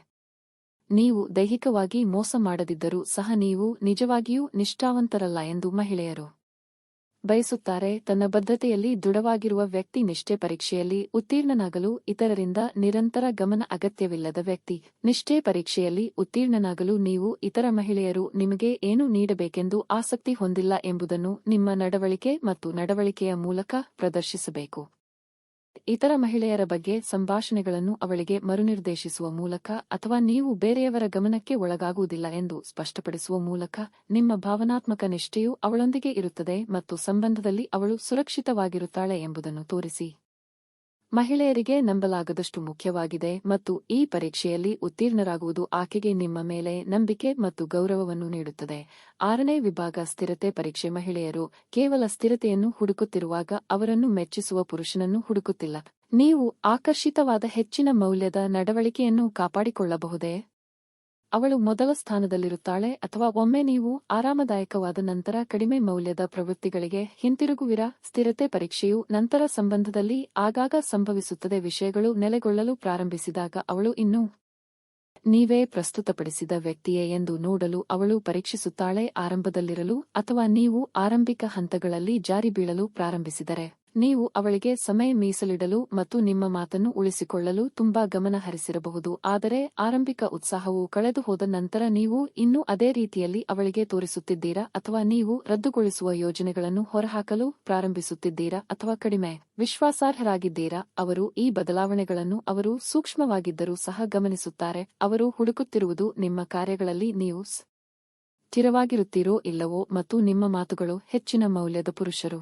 ನೀವು ದೈಹಿಕವಾಗಿ ಮೋಸ ಮಾಡದಿದ್ದರೂ ಸಹ ನೀವು ನಿಜವಾಗಿಯೂ ನಿಷ್ಠಾವಂತರಲ್ಲ ಎಂದು ಮಹಿಳೆಯರು. ಬಯಸುತ್ತಾರೆ ತನ್ನ ಬದ್ಧತೆಯಲ್ಲಿ ದೃಢವಾಗಿರುವ ವ್ಯಕ್ತಿ ನಿಷ್ಠೆ ಪರೀಕ್ಷೆಯಲ್ಲಿ ಉತ್ತೀರ್ಣನಾಗಲು ಇತರರಿಂದ ನಿರಂತರ ಗಮನ ಅಗತ್ಯವಿಲ್ಲದ ವ್ಯಕ್ತಿ. ನಿಷ್ಠೆ ಪರೀಕ್ಷೆಯಲ್ಲಿ ಉತ್ತೀರ್ಣನಾಗಲು ನೀವು ಇತರ ಮಹಿಳೆಯರು ನಿಮಗೆ ಏನು ನೀಡಬೇಕೆಂದು ಆಸಕ್ತಿ ಹೊಂದಿಲ್ಲ ಎಂಬುದನ್ನು ನಿಮ್ಮ ನಡವಳಿಕೆ ಮತ್ತು ನಡವಳಿಕೆಯ ಮೂಲಕ ಪ್ರದರ್ಶಿಸಬೇಕು. ಇತರ ಮಹಿಳೆಯರ ಬಗ್ಗೆ ಸಂಭಾಷಣೆಗಳನ್ನು ಅವಳಿಗೆ ಮರುನಿರ್ದೇಶಿಸುವ ಮೂಲಕ ಅಥವಾ ನೀವು ಬೇರೆಯವರ ಗಮನಕ್ಕೆ ಒಳಗಾಗುವುದಿಲ್ಲ ಎಂದು ಸ್ಪಷ್ಟಪಡಿಸುವ ಮೂಲಕ ನಿಮ್ಮ ಭಾವನಾತ್ಮಕ ನಿಷ್ಠೆಯು ಅವಳೊಂದಿಗೆ ಇರುತ್ತದೆ ಮತ್ತು ಸಂಬಂಧದಲ್ಲಿ ಅವಳು ಸುರಕ್ಷಿತವಾಗಿರುತ್ತಾಳೆ ಎಂಬುದನ್ನು ತೋರಿಸಿ. ಮಹಿಳೆಯರಿಗೆ ನಂಬಲಾಗದಷ್ಟು ಮುಖ್ಯವಾಗಿದೆ ಮತ್ತು ಈ ಪರೀಕ್ಷೆಯಲ್ಲಿ ಉತ್ತೀರ್ಣರಾಗುವುದು ಆಕೆಗೆ ನಿಮ್ಮ ಮೇಲೆ ನಂಬಿಕೆ ಮತ್ತು ಗೌರವವನ್ನು ನೀಡುತ್ತದೆ. ಆರನೇ ವಿಭಾಗ ಸ್ಥಿರತೆ ಪರೀಕ್ಷೆ ಮಹಿಳೆಯರು ಕೇವಲ ಸ್ಥಿರತೆಯನ್ನು ಹುಡುಕುತ್ತಿರುವಾಗ ಅವರನ್ನು ಮೆಚ್ಚಿಸುವ ಪುರುಷನನ್ನು ಹುಡುಕುತ್ತಿಲ್ಲ. ನೀವು ಆಕರ್ಷಿತವಾದ ಹೆಚ್ಚಿನ ಮೌಲ್ಯದ ನಡವಳಿಕೆಯನ್ನು ಕಾಪಾಡಿಕೊಳ್ಳಬಹುದೇ? ಅವಳು ಮೊದಲ ಸ್ಥಾನದಲ್ಲಿರುತ್ತಾಳೆ ಅಥವಾ ಒಮ್ಮೆ ನೀವು ಆರಾಮದಾಯಕವಾದ ನಂತರ ಕಡಿಮೆ ಮೌಲ್ಯದ ಪ್ರವೃತ್ತಿಗಳಿಗೆ ಹಿಂತಿರುಗುವಿರಾ? ಸ್ಥಿರತೆ ಪರೀಕ್ಷೆಯು ನಂತರ ಸಂಬಂಧದಲ್ಲಿ ಆಗಾಗ ಸಂಭವಿಸುತ್ತದೆ. ವಿಷಯಗಳು ನೆಲೆಗೊಳ್ಳಲು ಪ್ರಾರಂಭಿಸಿದಾಗ ಅವಳು ಇನ್ನೂ ನೀವೇ ಪ್ರಸ್ತುತಪಡಿಸಿದ ವ್ಯಕ್ತಿಯೇ ಎಂದು ನೋಡಲು ಅವಳು ಪರೀಕ್ಷಿಸುತ್ತಾಳೆ. ಆರಂಭದಲ್ಲಿರಲು ಅಥವಾ ನೀವು ಆರಂಭಿಕ ಹಂತಗಳಲ್ಲಿ ಜಾರಿ ಬೀಳಲು ಪ್ರಾರಂಭಿಸಿದರೆ ನೀವು ಅವಳಿಗೆ ಸಮಯ ಮೀಸಲಿಡಲು ಮತ್ತು ನಿಮ್ಮ ಮಾತನ್ನು ಉಳಿಸಿಕೊಳ್ಳಲು ತುಂಬಾ ಗಮನ ಹರಿಸಿರಬಹುದು, ಆದರೆ ಆರಂಭಿಕ ಉತ್ಸಾಹವು ಕಳೆದುಹೋದ ನಂತರ ನೀವು ಇನ್ನೂ ಅದೇ ರೀತಿಯಲ್ಲಿ ಅವಳಿಗೆ ತೋರಿಸುತ್ತಿದ್ದೀರಾ ಅಥವಾ ನೀವು ರದ್ದುಗೊಳಿಸುವ ಯೋಜನೆಗಳನ್ನು ಹೊರಹಾಕಲು ಪ್ರಾರಂಭಿಸುತ್ತಿದ್ದೀರಾ ಅಥವಾ ಕಡಿಮೆ? ವಿಶ್ವಾಸಾರ್ಹರಾಗಿದ್ದೀರಾ? ಅವರು ಈ ಬದಲಾವಣೆಗಳನ್ನು ಅವರು ಸೂಕ್ಷ್ಮವಾಗಿದ್ದರೂ ಸಹ ಗಮನಿಸುತ್ತಾರೆ. ಅವರು ಹುಡುಕುತ್ತಿರುವುದು ನಿಮ್ಮ ಕಾರ್ಯಗಳಲ್ಲಿ ನೀವು ಸ್ಥಿರವಾಗಿರುತ್ತೀರೋ ಇಲ್ಲವೋ ಮತ್ತು ನಿಮ್ಮ ಮಾತುಗಳು ಹೆಚ್ಚಿನ ಮೌಲ್ಯದ ಪುರುಷರು.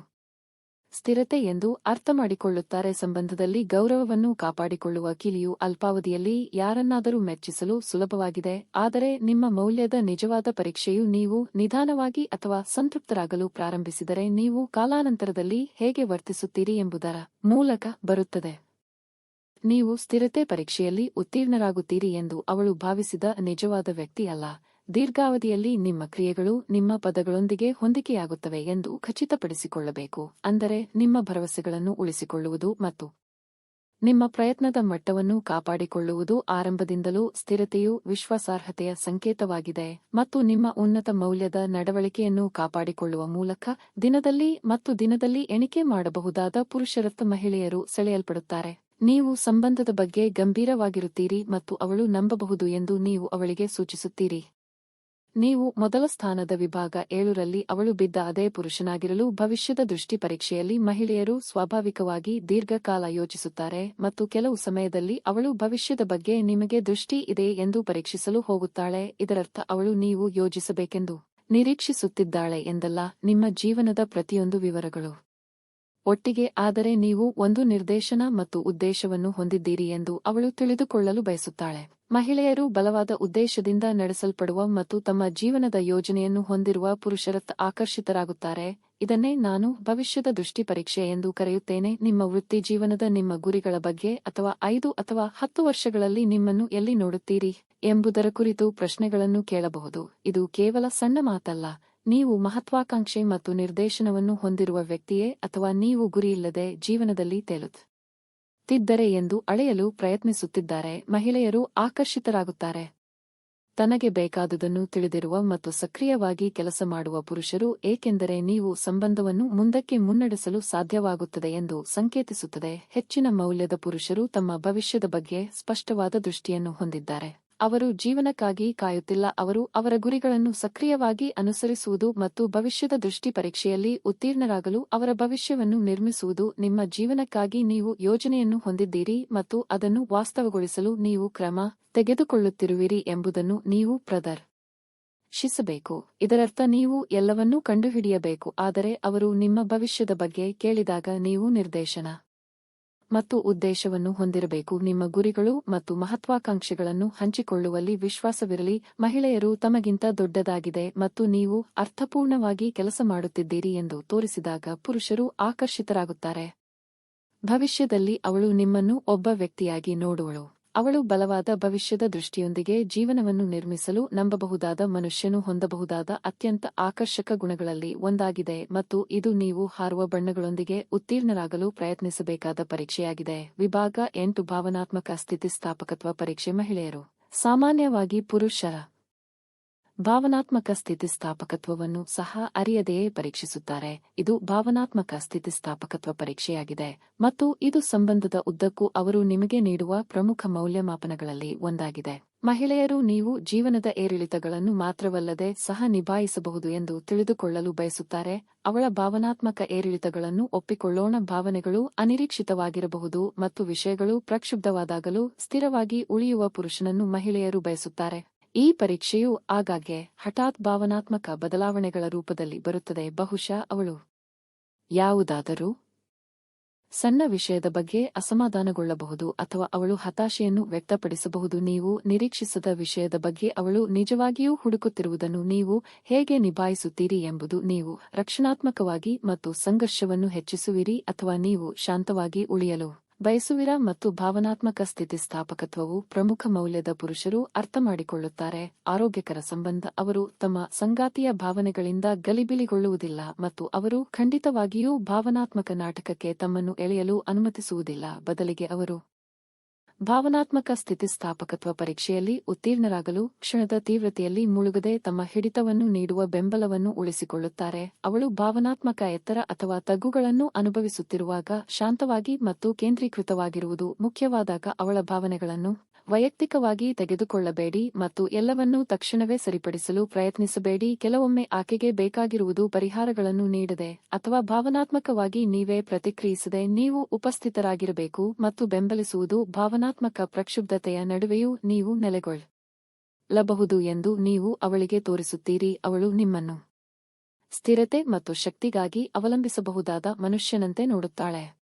ಸ್ಥಿರತೆ ಎಂದು ಅರ್ಥಮಾಡಿಕೊಳ್ಳುತ್ತಾರೆ ಸಂಬಂಧದಲ್ಲಿ ಗೌರವವನ್ನು ಕಾಪಾಡಿಕೊಳ್ಳುವ ಕಿಲಿಯು ಅಲ್ಪಾವಧಿಯಲ್ಲಿ ಯಾರನ್ನಾದರೂ ಮೆಚ್ಚಿಸಲು ಸುಲಭವಾಗಿದೆ, ಆದರೆ ನಿಮ್ಮ ಮೌಲ್ಯದ ನಿಜವಾದ ಪರೀಕ್ಷೆಯು ನೀವು ನಿಧಾನವಾಗಿ ಅಥವಾ ಸಂತೃಪ್ತರಾಗಲು ಪ್ರಾರಂಭಿಸಿದರೆ ನೀವು ಕಾಲಾನಂತರದಲ್ಲಿ ಹೇಗೆ ವರ್ತಿಸುತ್ತೀರಿ ಎಂಬುದರ ಮೂಲಕ ಬರುತ್ತದೆ. ನೀವು ಸ್ಥಿರತೆ ಪರೀಕ್ಷೆಯಲ್ಲಿ ಉತ್ತೀರ್ಣರಾಗುತ್ತೀರಿ ಎಂದು ಅವಳು ಭಾವಿಸಿದ ನಿಜವಾದ ವ್ಯಕ್ತಿ ಅಲ್ಲ ದೀರ್ಘಾವಧಿಯಲ್ಲಿ ನಿಮ್ಮ ಕ್ರಿಯೆಗಳು ನಿಮ್ಮ ಪದಗಳೊಂದಿಗೆ ಹೊಂದಿಕೆಯಾಗುತ್ತವೆ ಎಂದು ಖಚಿತಪಡಿಸಿಕೊಳ್ಳಬೇಕು, ಅಂದರೆ ನಿಮ್ಮ ಭರವಸೆಗಳನ್ನು ಉಳಿಸಿಕೊಳ್ಳುವುದು ಮತ್ತು ನಿಮ್ಮ ಪ್ರಯತ್ನದ ಮಟ್ಟವನ್ನು ಕಾಪಾಡಿಕೊಳ್ಳುವುದು ಆರಂಭದಿಂದಲೂ ಸ್ಥಿರತೆಯು ವಿಶ್ವಾಸಾರ್ಹತೆಯ ಸಂಕೇತವಾಗಿದೆ ಮತ್ತು ನಿಮ್ಮ ಉನ್ನತ ಮೌಲ್ಯದ ನಡವಳಿಕೆಯನ್ನು ಕಾಪಾಡಿಕೊಳ್ಳುವ ಮೂಲಕ ದಿನದಲ್ಲಿ ಮತ್ತು ದಿನದಲ್ಲಿ ಎಣಿಕೆ ಮಾಡಬಹುದಾದ ಪುರುಷರತ್ತ ಮಹಿಳೆಯರು ಸೆಳೆಯಲ್ಪಡುತ್ತಾರೆ. ನೀವು ಸಂಬಂಧದ ಬಗ್ಗೆ ಗಂಭೀರವಾಗಿರುತ್ತೀರಿ ಮತ್ತು ಅವಳು ನಂಬಬಹುದು ಎಂದು ನೀವು ಅವಳಿಗೆ ಸೂಚಿಸುತ್ತೀರಿ. ನೀವು ಮೊದಲ ಸ್ಥಾನದ ವಿಭಾಗ ಏಳುರಲ್ಲಿ ಅವಳು ಬಿದ್ದ ಅದೇ ಪುರುಷನಾಗಿರಲು ಭವಿಷ್ಯದ ದೃಷ್ಟಿ ಪರೀಕ್ಷೆಯಲ್ಲಿ ಮಹಿಳೆಯರು ಸ್ವಾಭಾವಿಕವಾಗಿ ದೀರ್ಘಕಾಲ ಯೋಚಿಸುತ್ತಾರೆ ಮತ್ತು ಕೆಲವು ಸಮಯದಲ್ಲಿ ಅವಳು ಭವಿಷ್ಯದ ಬಗ್ಗೆ ನಿಮಗೆ ದೃಷ್ಟಿ ಇದೆ ಎಂದು ಪರೀಕ್ಷಿಸಲು ಹೋಗುತ್ತಾಳೆ. ಇದರರ್ಥ ಅವಳು ನೀವು ಯೋಜಿಸಬೇಕೆಂದು ನಿರೀಕ್ಷಿಸುತ್ತಿದ್ದಾಳೆ ಎಂದಲ್ಲ, ನಿಮ್ಮ ಜೀವನದ ಪ್ರತಿಯೊಂದು ವಿವರಗಳು. ಒಟ್ಟಿಗೆ ಆದರೆ ನೀವು ಒಂದು ನಿರ್ದೇಶನ ಮತ್ತು ಉದ್ದೇಶವನ್ನು ಹೊಂದಿದ್ದೀರಿ ಎಂದು ಅವಳು ತಿಳಿದುಕೊಳ್ಳಲು ಬಯಸುತ್ತಾಳೆ. ಮಹಿಳೆಯರು ಬಲವಾದ ಉದ್ದೇಶದಿಂದ ನಡೆಸಲ್ಪಡುವ ಮತ್ತು ತಮ್ಮ ಜೀವನದ ಯೋಜನೆಯನ್ನು ಹೊಂದಿರುವ ಪುರುಷರತ್ತ ಆಕರ್ಷಿತರಾಗುತ್ತಾರೆ. ಇದನ್ನೇ ನಾನು ಭವಿಷ್ಯದ ದೃಷ್ಟಿ ಪರೀಕ್ಷೆ ಎಂದು ಕರೆಯುತ್ತೇನೆ. ನಿಮ್ಮ ವೃತ್ತಿ ಜೀವನದ ನಿಮ್ಮ ಗುರಿಗಳ ಬಗ್ಗೆ ಅಥವಾ ಐದು ಅಥವಾ ಹತ್ತು ವರ್ಷಗಳಲ್ಲಿ ನಿಮ್ಮನ್ನು ಎಲ್ಲಿ ನೋಡುತ್ತೀರಿ ಎಂಬುದರ ಕುರಿತು ಪ್ರಶ್ನೆಗಳನ್ನು ಕೇಳಬಹುದು. ಇದು ಕೇವಲ ಸಣ್ಣ ಮಾತಲ್ಲ. ನೀವು ಮಹತ್ವಾಕಾಂಕ್ಷೆ ಮತ್ತು ನಿರ್ದೇಶನವನ್ನು ಹೊಂದಿರುವ ವ್ಯಕ್ತಿಯೇ ಅಥವಾ ನೀವು ಗುರಿಯಿಲ್ಲದೆ ಜೀವನದಲ್ಲಿ ತೇಲುತ್ತಿದ್ದರೆ ಎಂದು ಅಳೆಯಲು ಪ್ರಯತ್ನಿಸುತ್ತಿದ್ದಾರೆ, ಮಹಿಳೆಯರು ಆಕರ್ಷಿತರಾಗುತ್ತಾರೆ. ತನಗೆ ಬೇಕಾದುದನ್ನು ತಿಳಿದಿರುವ ಮತ್ತು ಸಕ್ರಿಯವಾಗಿ ಕೆಲಸ ಮಾಡುವ ಪುರುಷರು, ಏಕೆಂದರೆ ನೀವು ಸಂಬಂಧವನ್ನು ಮುಂದಕ್ಕೆ ಮುನ್ನಡೆಸಲು ಸಾಧ್ಯವಾಗುತ್ತದೆ ಎಂದು ಸಂಕೇತಿಸುತ್ತದೆ. ಹೆಚ್ಚಿನ ಮೌಲ್ಯದ ಪುರುಷರು ತಮ್ಮ ಭವಿಷ್ಯದ ಬಗ್ಗೆ ಸ್ಪಷ್ಟವಾದ ದೃಷ್ಟಿಯನ್ನು ಹೊಂದಿದ್ದಾರೆ. ಅವರು ಜೀವನಕ್ಕಾಗಿ ಕಾಯುತ್ತಿಲ್ಲ. ಅವರು ಅವರ ಗುರಿಗಳನ್ನು ಸಕ್ರಿಯವಾಗಿ ಅನುಸರಿಸುವುದು ಮತ್ತು ಭವಿಷ್ಯದ ದೃಷ್ಟಿ ಪರೀಕ್ಷೆಯಲ್ಲಿ ಉತ್ತೀರ್ಣರಾಗಲು ಅವರ ಭವಿಷ್ಯವನ್ನು ನಿರ್ಮಿಸುವುದು ನಿಮ್ಮ ಜೀವನಕ್ಕಾಗಿ ನೀವು ಯೋಜನೆಯನ್ನು ಹೊಂದಿದ್ದೀರಿ ಮತ್ತು ಅದನ್ನು ವಾಸ್ತವಗೊಳಿಸಲು ನೀವು ಕ್ರಮ ತೆಗೆದುಕೊಳ್ಳುತ್ತಿರುವಿರಿ ಎಂಬುದನ್ನು ನೀವು ಪ್ರದರ್ಶಿಸಬೇಕು ಇದರರ್ಥ ನೀವು ಎಲ್ಲವನ್ನೂ ಕಂಡುಹಿಡಿಯಬೇಕು. ಆದರೆ ಅವರು ನಿಮ್ಮ ಭವಿಷ್ಯದ ಬಗ್ಗೆ ಕೇಳಿದಾಗ ನೀವು ನಿರ್ದೇಶನ ಮತ್ತು ಉದ್ದೇಶವನ್ನು ಹೊಂದಿರಬೇಕು. ನಿಮ್ಮ ಗುರಿಗಳು ಮತ್ತು ಮಹತ್ವಾಕಾಂಕ್ಷೆಗಳನ್ನು ಹಂಚಿಕೊಳ್ಳುವಲ್ಲಿ ವಿಶ್ವಾಸವಿರಲಿ. ಮಹಿಳೆಯರು ತಮಗಿಂತ ದೊಡ್ಡದಾಗಿದೆ ಮತ್ತು ನೀವು ಅರ್ಥಪೂರ್ಣವಾಗಿ ಕೆಲಸ ಮಾಡುತ್ತಿದ್ದೀರಿ ಎಂದು ತೋರಿಸಿದಾಗ ಪುರುಷರು ಆಕರ್ಷಿತರಾಗುತ್ತಾರೆ. ಭವಿಷ್ಯದಲ್ಲಿ ಅವಳು ನಿಮ್ಮನ್ನು ಒಬ್ಬ ವ್ಯಕ್ತಿಯಾಗಿ ನೋಡುವಳು. ಅವಳು ಬಲವಾದ ಭವಿಷ್ಯದ ದೃಷ್ಟಿಯೊಂದಿಗೆ ಜೀವನವನ್ನು ನಿರ್ಮಿಸಲು ನಂಬಬಹುದಾದ ಮನುಷ್ಯನು ಹೊಂದಬಹುದಾದ ಅತ್ಯಂತ ಆಕರ್ಷಕ ಗುಣಗಳಲ್ಲಿ ಒಂದಾಗಿದೆ ಮತ್ತು ಇದು ನೀವು ಹಾರುವ ಬಣ್ಣಗಳೊಂದಿಗೆ ಉತ್ತೀರ್ಣರಾಗಲು ಪ್ರಯತ್ನಿಸಬೇಕಾದ ಪರೀಕ್ಷೆಯಾಗಿದೆ. ವಿಭಾಗ ಎಂಟು, ಭಾವನಾತ್ಮಕ ಸ್ಥಿತಿಸ್ಥಾಪಕತ್ವ ಪರೀಕ್ಷೆ ಮಹಿಳೆಯರು. ಸಾಮಾನ್ಯವಾಗಿ ಪುರುಷರ ಭಾವನಾತ್ಮಕ ಸ್ಥಿತಿಸ್ಥಾಪಕತ್ವವನ್ನು ಸಹ ಅರಿಯದೆಯೇ ಪರೀಕ್ಷಿಸುತ್ತಾರೆ. ಇದು ಭಾವನಾತ್ಮಕ ಸ್ಥಿತಿಸ್ಥಾಪಕತ್ವ ಪರೀಕ್ಷೆಯಾಗಿದೆ ಮತ್ತು ಇದು ಸಂಬಂಧದ ಉದ್ದಕ್ಕೂ ಅವರು ನಿಮಗೆ ನೀಡುವ ಪ್ರಮುಖ ಮೌಲ್ಯಮಾಪನಗಳಲ್ಲಿ ಒಂದಾಗಿದೆ. ಮಹಿಳೆಯರು ನೀವು ಜೀವನದ ಏರಿಳಿತಗಳನ್ನು ಮಾತ್ರವಲ್ಲದೆ ಸಹ ನಿಭಾಯಿಸಬಹುದು ಎಂದು ತಿಳಿದುಕೊಳ್ಳಲು ಬಯಸುತ್ತಾರೆ. ಅವಳ ಭಾವನಾತ್ಮಕ ಏರಿಳಿತಗಳನ್ನು ಒಪ್ಪಿಕೊಳ್ಳೋಣ. ಭಾವನೆಗಳು ಅನಿರೀಕ್ಷಿತವಾಗಿರಬಹುದು ಮತ್ತು ವಿಷಯಗಳು ಪ್ರಕ್ಷುಬ್ಧವಾದಾಗಲೂ ಸ್ಥಿರವಾಗಿ ಉಳಿಯುವ ಪುರುಷನನ್ನು ಮಹಿಳೆಯರು ಬಯಸುತ್ತಾರೆ. ಈ ಪರೀಕ್ಷೆಯು ಆಗಾಗ್ಗೆ ಹಠಾತ್ ಭಾವನಾತ್ಮಕ ಬದಲಾವಣೆಗಳ ರೂಪದಲ್ಲಿ ಬರುತ್ತದೆ, ಬಹುಶಃ ಅವಳು ಯಾವುದಾದರೂ ಸಣ್ಣ ವಿಷಯದ ಬಗ್ಗೆ ಅಸಮಾಧಾನಗೊಳ್ಳಬಹುದು ಅಥವಾ ಅವಳು ಹತಾಶೆಯನ್ನು ವ್ಯಕ್ತಪಡಿಸಬಹುದು. ನೀವು ನಿರೀಕ್ಷಿಸದ ವಿಷಯದ ಬಗ್ಗೆ ಅವಳು ನಿಜವಾಗಿಯೂ ಹುಡುಕುತ್ತಿರುವುದನ್ನು ನೀವು ಹೇಗೆ ನಿಭಾಯಿಸುತ್ತೀರಿ ಎಂಬುದು ನೀವು ರಕ್ಷಣಾತ್ಮಕವಾಗಿ ಮತ್ತು ಸಂಘರ್ಷವನ್ನು ಹೆಚ್ಚಿಸುವಿರಿ ಅಥವಾ ನೀವು ಶಾಂತವಾಗಿ ಉಳಿಯಲು ಬಯಸುವಿರ ಮತ್ತು ಭಾವನಾತ್ಮಕ ಸ್ಥಿತಿಸ್ಥಾಪಕತ್ವವು ಪ್ರಮುಖ ಮೌಲ್ಯದ ಪುರುಷರು ಅರ್ಥಮಾಡಿಕೊಳ್ಳುತ್ತಾರೆ. ಆರೋಗ್ಯಕರ ಸಂಬಂಧ ಅವರು ತಮ್ಮ ಸಂಗಾತಿಯ ಭಾವನೆಗಳಿಂದ ಗಲಿಬಿಲಿಗೊಳ್ಳುವುದಿಲ್ಲ ಮತ್ತು ಅವರು ಖಂಡಿತವಾಗಿಯೂ ಭಾವನಾತ್ಮಕ ನಾಟಕಕ್ಕೆ ತಮ್ಮನ್ನು ಎಳೆಯಲು ಅನುಮತಿಸುವುದಿಲ್ಲ. ಬದಲಿಗೆ ಅವರು ಭಾವನಾತ್ಮಕ ಸ್ಥಿತಿಸ್ಥಾಪಕತ್ವ ಪರೀಕ್ಷೆಯಲ್ಲಿ ಉತ್ತೀರ್ಣರಾಗಲು ಕ್ಷಣದ ತೀವ್ರತೆಯಲ್ಲಿ ಮುಳುಗದೆ ತಮ್ಮ ಹಿಡಿತವನ್ನು ನೀಡುವ ಬೆಂಬಲವನ್ನು ಉಳಿಸಿಕೊಳ್ಳುತ್ತಾರೆ. ಅವಳು ಭಾವನಾತ್ಮಕ ಎತ್ತರ ಅಥವಾ ತಗ್ಗುಗಳನ್ನು ಅನುಭವಿಸುತ್ತಿರುವಾಗ ಶಾಂತವಾಗಿ ಮತ್ತು ಕೇಂದ್ರೀಕೃತವಾಗಿರುವುದು ಮುಖ್ಯವಾದಾಗ ಅವಳ ಭಾವನೆಗಳನ್ನು ವೈಯಕ್ತಿಕವಾಗಿ ತೆಗೆದುಕೊಳ್ಳಬೇಡಿ ಮತ್ತು ಎಲ್ಲವನ್ನೂ ತಕ್ಷಣವೇ ಸರಿಪಡಿಸಲು ಪ್ರಯತ್ನಿಸಬೇಡಿ. ಕೆಲವೊಮ್ಮೆ ಆಕೆಗೆ ಬೇಕಾಗಿರುವುದು ಪರಿಹಾರಗಳನ್ನು ನೀಡದೆ ಅಥವಾ ಭಾವನಾತ್ಮಕವಾಗಿ ನೀವೇ ಪ್ರತಿಕ್ರಿಯಿಸದೆ ನೀವು ಉಪಸ್ಥಿತರಾಗಿರಬೇಕು ಮತ್ತು ಬೆಂಬಲಿಸುವುದು ಭಾವನಾತ್ಮಕ ಪ್ರಕ್ಷುಬ್ಧತೆಯ ನಡುವೆಯೂ ನೀವು ನೆಲೆಗೊಳ್ಳಬಹುದು ಎಂದು ನೀವು ಅವಳಿಗೆ ತೋರಿಸುತ್ತೀರಿ. ಅವಳು ನಿಮ್ಮನ್ನು ಸ್ಥಿರತೆ ಮತ್ತು ಶಕ್ತಿಗಾಗಿ ಅವಲಂಬಿಸಬಹುದಾದ ಮನುಷ್ಯನಂತೆ ನೋಡುತ್ತಾಳೆ.